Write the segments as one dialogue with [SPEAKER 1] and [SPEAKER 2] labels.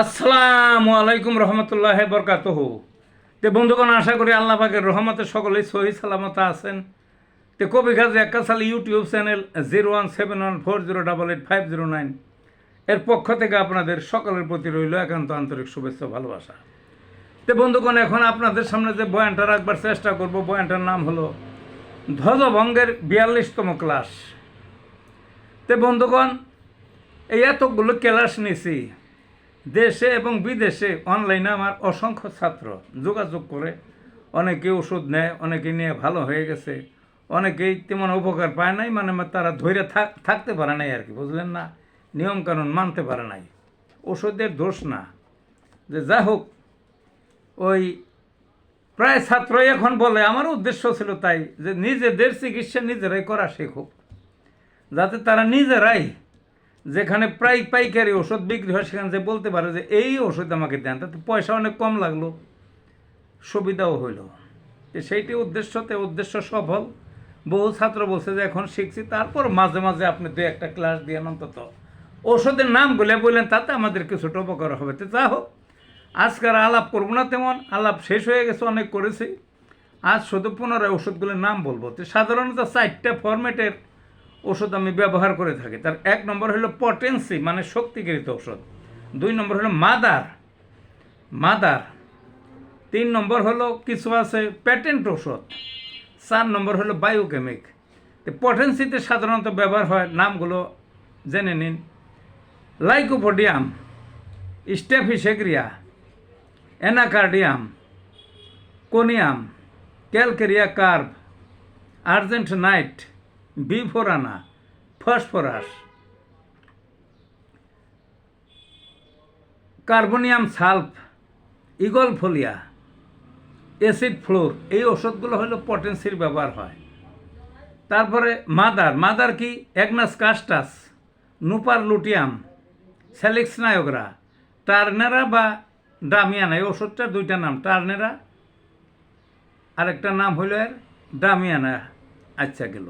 [SPEAKER 1] আসসালামু আলাইকুম রহমতুল্লাহ বরকাতহ। তে বন্ধুগণ, আশা করি আল্লাহ পাকের রহমতে সকলেই সহি সালামত আছেন। তে কবি গাজী একাশাল YouTube channel zero one seven one four zero double eight five zero nine এর পক্ষ থেকে আপনাদের সকলের প্রতি রইল একান্ত আন্তরিক শুভেচ্ছা ভালোবাসা। তে বন্ধুগণ, এখন আপনাদের সামনে যে বয়ানটা রাখবার চেষ্টা করব, বয়ানটার নাম হলো ধ্বজভঙ্গের বিয়াল্লিশতম ক্লাস। তে বন্ধুগণ, এই এতগুলো ক্লাস নিছি। দেশে এবং বিদেশে অনলাইনে আমার অসংখ্য ছাত্র যোগাযোগ করে, অনেকে ওষুধ নেয়, অনেকে নিয়ে ভালো হয়ে গেছে, অনেকেই তেমন উপকার পায় নাই মানে তারা ধৈর্য থাক- থাকতে পারে নাই আর কি, বুঝলেন না? নিয়মকানুন মানতে পারে নাই। ওষুধের দোষ না। যে যা হোক, ওই প্রায় ছাত্রই এখন বলে আমার উদ্দেশ্য ছিল তাই, যে নিজেদের চিকিৎসা নিজেরাই করা শেখুক, যাতে তারা নিজেরাই যেখানে প্রায় পাইকারি ওষুধ বিক্রি হয়, সেখানে যে বলতে পারে যে এই ওষুধ আমাকে দেন, তাতে পয়সা অনেক কম লাগল। সুবিধাও হইল। সেইটি উদ্দেশ্যতে, উদ্দেশ্য সফল। বহু ছাত্র বলছে যে এখন শিখছি, তারপর মাঝে মাঝে আপনি দু একটা ক্লাস দিয়ে অন্তত। ওষুধের নামগুলো বললেন, তাতে আমাদের কিছুটা উপকার হবে। তো যা হোক আজকাল আলাপ করব না তেমন। আলাপ শেষ হয়ে গেছে, অনেক করেছি। আজ শুধু পুনরায় ওষুধগুলোর নাম বলব। তো সাধারণত চারটে ফরম্যাটের ওষুধ আমি ব্যবহার করে থাকি। তার এক নম্বর হলো পটেন্সি মানে শক্তিকৃত ওষুধ দুই নম্বর হলো মাদার। মাদার। তিন নম্বর হলো কিছু আছে প্যাটেন্ট ওষুধ চার নম্বর হলো বায়োকেমিক পটেন্সিতে সাধারণত ব্যবহার হয়, নামগুলো জেনে নিন। Lycopodium staphysagria anacardium conium calcarea carb argent nit বিফোরানা phosphorus carbonium sulph, eagle ফোলিয়া, acid fluor, এই ওষুধগুলো হলো পটেন্সির ব্যবহার হয়। তারপরে মাদার মাদার কি? Agnus castus, nuphar luteum salix nigra turnera বা ডামিয়ানা, এই ওষুধটার দুইটা নাম, টার্নেরা। আরেকটা নাম হইল এর ডামিয়ানা। আচ্ছা গেল।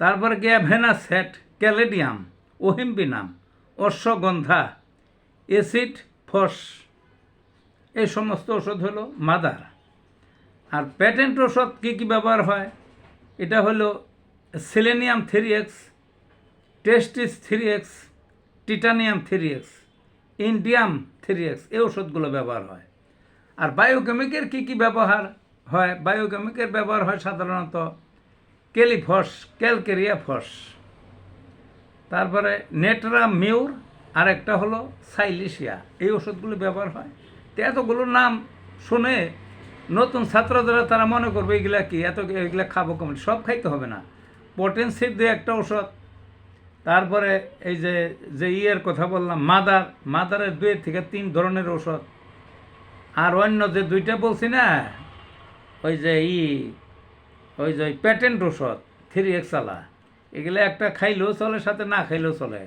[SPEAKER 1] তারপরে গিয়া ভেনাসেট caladium yohimbinum ashwagandha, acid, phos, এই সমস্ত ওষুধ হলো মাদার। আর প্যাটেন্ট ওষুধ কী কী ব্যবহার হয়? এটা হলো selenium three X, testis three X, titanium three X, indium three X, এই ওষুধগুলো ব্যবহার হয়। আর বায়োকেমিকের কী কী ব্যবহার হয়? বায়োকেমিকের ব্যবহার হয় সাধারণত কেলিফস ক্যালকেরিয়া ফস তারপরে নেটরা মিউর আর একটা হলো সাইলিশিয়া। এই ওষুধগুলো ব্যবহার হয়। তো এতগুলো নাম শুনে নতুন ছাত্র তারা মনে করবে, এগুলা কি? এত এগুলা খাব কম সব খাইতে হবে না। পটেন্সির দিয়ে একটা ওষুধ তারপরে এই যে যে ইয়ের কথা বললাম, মাদার। মাদারের দুই থেকে তিন ধরনের ওষুধ আর অন্য যে দুইটা বলছি না, ওই যে ই ওই যে প্যাটেন্ট ওষুধ থ্রি এক্সালা এগুলো একটা খাইলেও চলে, সাথে না খাইলেও চলে।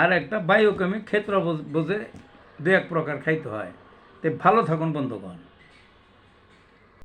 [SPEAKER 1] আর একটা বায়োকেমিক ক্ষেত্র বুঝে দু এক প্রকার খাইতে হয়। তো ভালো থাকুন, বন্ধুগণ।